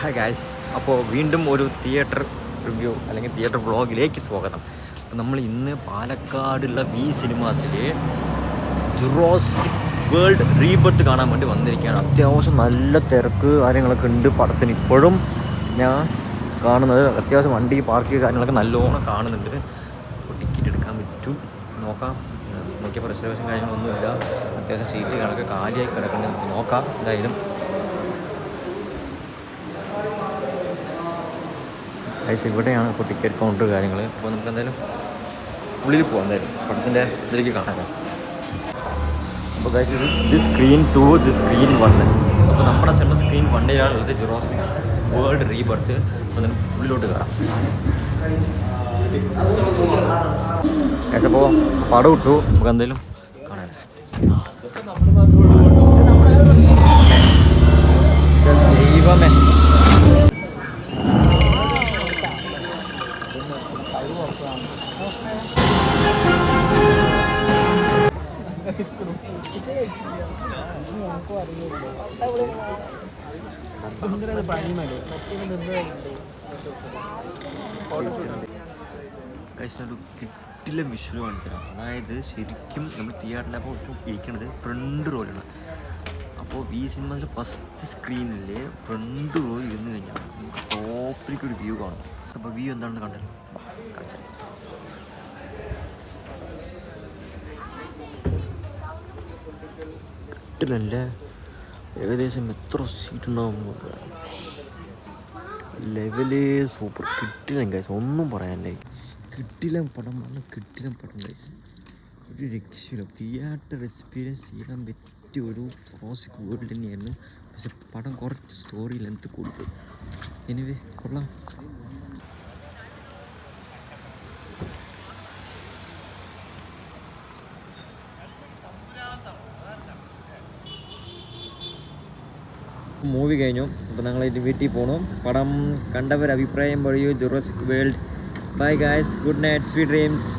Hi guys അപ്പോൾ വീണ്ടും ഒരു തിയേറ്റർ റിവ്യൂ അല്ലെങ്കിൽ തിയേറ്റർ വ്ളോഗിലേക്ക് സ്വാഗതം. അപ്പോൾ നമ്മൾ ഇന്ന് പാലക്കാടുള്ള വി സിനിമാസിൽ ജുറോസിക് വേൾഡ് റീബർത്ത് കാണാൻ വേണ്ടി വന്നിരിക്കുകയാണ്. അത്യാവശ്യം നല്ല തിരക്ക് കാര്യങ്ങളൊക്കെ ഉണ്ട് പടത്തിന്. ഇപ്പോഴും ഞാൻ കാണുന്നത് അത്യാവശ്യം വണ്ടി പാർക്ക് കാര്യങ്ങളൊക്കെ നല്ലോണം കാണുന്നുണ്ട്. അപ്പോൾ ടിക്കറ്റ് എടുക്കാൻ പറ്റും. നോക്കാം. നോക്കിയപ്പോൾ റിസർവേഷൻ കാര്യങ്ങളൊന്നുമില്ല. അത്യാവശ്യം സീറ്റ് കണക്ക് കാലിയായി കിടക്കുന്നത് നോക്കാം. എന്തായാലും ഗൈസ് ഇവിടെയാണ് ഇപ്പോൾ ടിക്കറ്റ് കൗണ്ടർ കാര്യങ്ങൾ അപ്പോൾ നമുക്ക് എന്തായാലും ഉള്ളിൽ പോകാം എന്തായാലും. പടത്തിന്റെ ഇതിലേക്ക് കാണാം. അപ്പോൾ ഗൈസ് ഇത് സ്ക്രീൻ ടു ഇത് സ്ക്രീൻ വണ്ണ് അപ്പോൾ നമ്മുടെ സിനിമ സ്ക്രീൻ വണ്ണിലാണ് ഉള്ളത് ജുറോസ് വേൾഡ് റീബർത്ത് നമുക്ക് ഉള്ളിലോട്ട് ഗൈസ് അപ്പോൾ പടം ഇട്ടു. നമുക്ക് എന്തായാലും കാണാം കിട്ടില്ല വിഷ്വൽ കാണിച്ചതാണ് അതായത് ശരിക്കും നമ്മൾ തിയേറ്ററിലപ്പോൾ ഇരിക്കണത് ഫ്രണ്ട് റോയിലാണ് അപ്പോൾ ഈ സിനിമയിൽ ഫസ്റ്റ് സ്ക്രീനിൽ ഫ്രണ്ട് റോ ഇരുന്ന് കഴിഞ്ഞാൽ നമുക്ക് ടോപ്പിലേക്ക് ഒരു വ്യൂ കാണും. അപ്പോൾ വ്യൂ എന്താണെന്ന് കണ്ടല്ലോ കിട്ടില്ലല്ലേ ഏകദേശം എത്ര സീറ്റ് ഉണ്ടാവും ലെവൽ സൂപ്പർ കിട്ടില്ല ഗൈസ് ഒന്നും പറയാനില്ല. കിട്ടില്ല പടം പറഞ്ഞാൽ കിട്ടില്ല പടം ഗൈസ് ഒരു രക്ഷയില്ല. തിയേറ്റർ എക്സ്പീരിയൻസ് ചെയ്യാൻ പറ്റിയ ഒരു പ്രോസിക് വേൾഡ് തന്നെയായിരുന്നു. പക്ഷെ പടം കുറച്ച് സ്റ്റോറി ലെങ്ത് കൂടിപ്പോയി എനിവേ കൊള്ളാം. മൂവി കഴിഞ്ഞു. അപ്പോൾ ഞങ്ങൾ വീട്ടിൽ പോകണു പടം കണ്ടവർ അഭിപ്രായം പറയൂ. Jurassic world bye guys good night sweet dreams